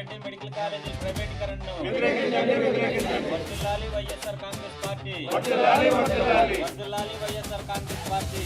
Reddy medical college ప్రైవేటీకరణను వర్ధిల్లాలి YSR Congress party వర్ధిల్లాలి YSR Congress party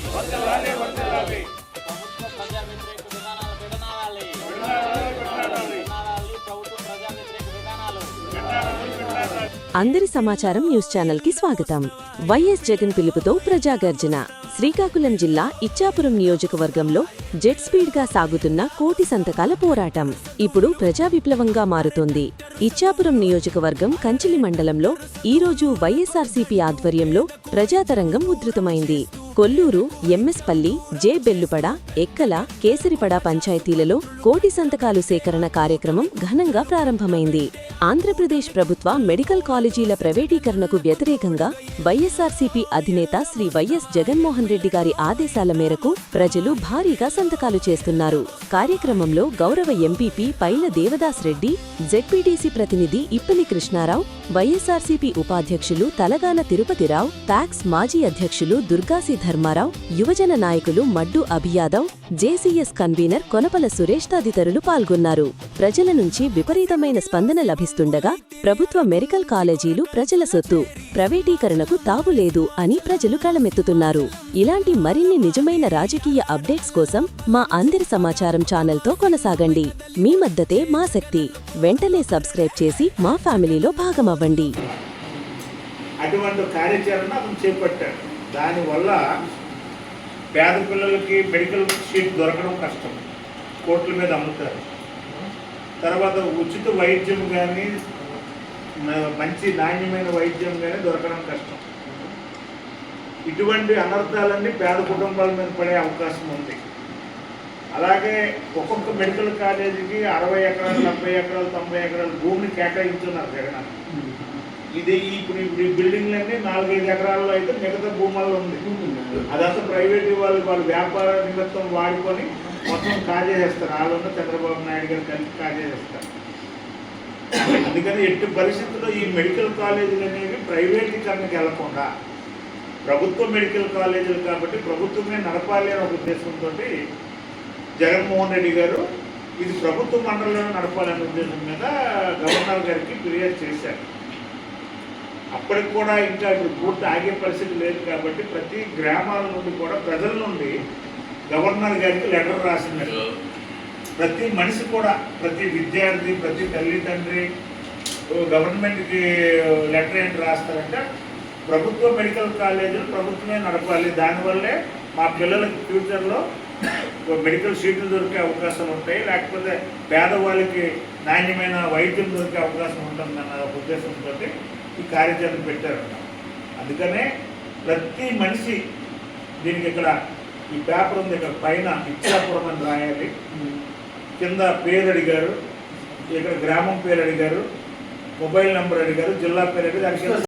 అందరి సమాచారం న్యూస్ ఛానల్కి స్వాగతం. వైఎస్ జగన్ పిలుపుతో ప్రజాగర్జన. శ్రీకాకుళం జిల్లా ఇచ్చాపురం నియోజకవర్గంలో జెట్ స్పీడ్గా సాగుతున్న కోటి సంతకాల పోరాటం ఇప్పుడు ప్రజా విప్లవంగా మారుతోంది. ఇచ్చాపురం నియోజకవర్గం కంచిలి మండలంలో ఈ రోజు వైఎస్ఆర్సీపీ ఆధ్వర్యంలో ప్రజాతరంగం ఉధృతమైంది. కొల్లూరు ఎంఎస్పల్లి జే బెల్లుపడ ఎక్కల కేసరిపడ పంచాయతీలలో కోటి సంతకాలు సేకరణ కార్యక్రమం ఘనంగా ప్రారంభమైంది. ఆంధ్రప్రదేశ్ ప్రభుత్వ మెడికల్ కాలేజీల ప్రైవేటీకరణకు వ్యతిరేకంగా వైఎస్ఆర్సీపీ అధినేత శ్రీ వైఎస్ జగన్మోహన్ రెడ్డి గారి ఆదేశాల మేరకు ప్రజలు భారీగా సంతకాలు చేస్తున్నారు. కార్యక్రమంలో గౌరవ ఎంపీపీ పైల దేవదాస్ రెడ్డి జెడ్పీటీసీ ప్రతినిధి ఇప్పలి కృష్ణారావు వైఎస్ఆర్సీపీ ఉపాధ్యక్షులు తలగాన తిరుపతిరావు టాక్స్ మాజీ అధ్యక్షులు దుర్గాసి ధర్మారావు యువజన నాయకులు మడ్డు అభియాదవ్ జేసీఎస్ కన్వీనర్ కొనపల సురేష్ తదితరులు పాల్గొన్నారు. ప్రజల నుంచి విపరీతమైన స్పందన లభిస్తుండగా ప్రభుత్వ మెడికల్ కాలేజీలు ప్రజల సొత్తు ప్రైవేటీకరణకు తావులేదు అని ప్రజలు కళమెత్తుతున్నారు. ఇలాంటి మరిన్ని నిజమైన రాజకీయ అప్డేట్స్ కోసం మా అందరి సమాచారం ఛానల్తో కొనసాగండి. మీ మద్దతే మా శక్తి. వెంటనే సబ్స్క్రైబ్ చేసి మా ఫ్యామిలీలో భాగమవ్వండి అటువంటి కార్యాచరణ అతను చేపట్టాడు. దానివల్ల పేద పిల్లలకి మెడికల్ షీట్ దొరకడం కష్టం. కోట్ల మీద అమ్ముతారు. తర్వాత ఉచిత వైద్యం కానీ మంచి నాణ్యమైన వైద్యం కానీ దొరకడం కష్టం. ఇటువంటి అనర్థాలన్నీ పేద కుటుంబాల మీద పడే అవకాశం ఉంది. అలాగే ఒక్కొక్క మెడికల్ కాలేజీకి అరవై ఎకరాలు డెబ్బై ఎకరాలు తొంభై ఎకరాలు భూమిని కేటాయించున్నారు జగన్ ఇది ఇప్పుడు ఇప్పుడు ఈ బిల్డింగ్లన్నీ నాలుగైదు ఎకరాల్లో అయితే మిగతా భూముల్లో ఉంది. అదంతా ప్రైవేట్ వాళ్ళు వాళ్ళు వ్యాపార నిమిత్తం వాడుకొని మొత్తం కాజేసేస్తారు. వాళ్ళన్న చంద్రబాబు నాయుడు గారు కలిసి కాజేసేస్తారు. అందుకని ఎట్టి పరిస్థితుల్లో ఈ మెడికల్ కాలేజీలు అనేవి ప్రైవేటీకరణకి వెళ్ళకుండా ప్రభుత్వ మెడికల్ కాలేజీలు కాబట్టి ప్రభుత్వమే నడపాలి అనే ఒక ఉద్దేశంతో జగన్మోహన్ రెడ్డి గారు ఇది ప్రభుత్వ మండలంలో నడపాలనే ఉద్దేశం మీద గవర్నర్ గారికి ఫిర్యాదు చేశారు. అప్పటికి కూడా ఇంకా ఇప్పుడు పూర్తి ఆగే పరిస్థితి లేదు కాబట్టి ప్రతి గ్రామాల నుండి కూడా ప్రజల నుండి గవర్నర్ గారికి లెటర్ రాసినారు. ప్రతి మనిషి కూడా ప్రతి విద్యార్థి ప్రతి తల్లిదండ్రి గవర్నమెంట్కి లెటర్ ఏంటి రాస్తారంటే ప్రభుత్వ మెడికల్ కాలేజీలు ప్రభుత్వమే నడపాలి. దానివల్లే మా పిల్లలకి ఫ్యూచర్లో మెడికల్ సీట్లు దొరికే అవకాశాలు ఉంటాయి లేకపోతే పేదవాళ్ళకి నాణ్యమైన వైద్యం దొరికే అవకాశం ఉంటుందన్న ఒక ఉద్దేశంతో ఈ కార్యాచరణ పెట్టారు. అందుకనే ప్రతి మనిషి దీనికి ఇక్కడ ఈ పేపర్ ఉంది ఇక్కడ పైన ఇచ్చాపురం అని రాయాలి. కింద పేరు అడిగారు ఇక్కడ గ్రామం పేరు అడిగారు మొబైల్ నెంబర్ అడిగారు జిల్లా పేరు అడిగారు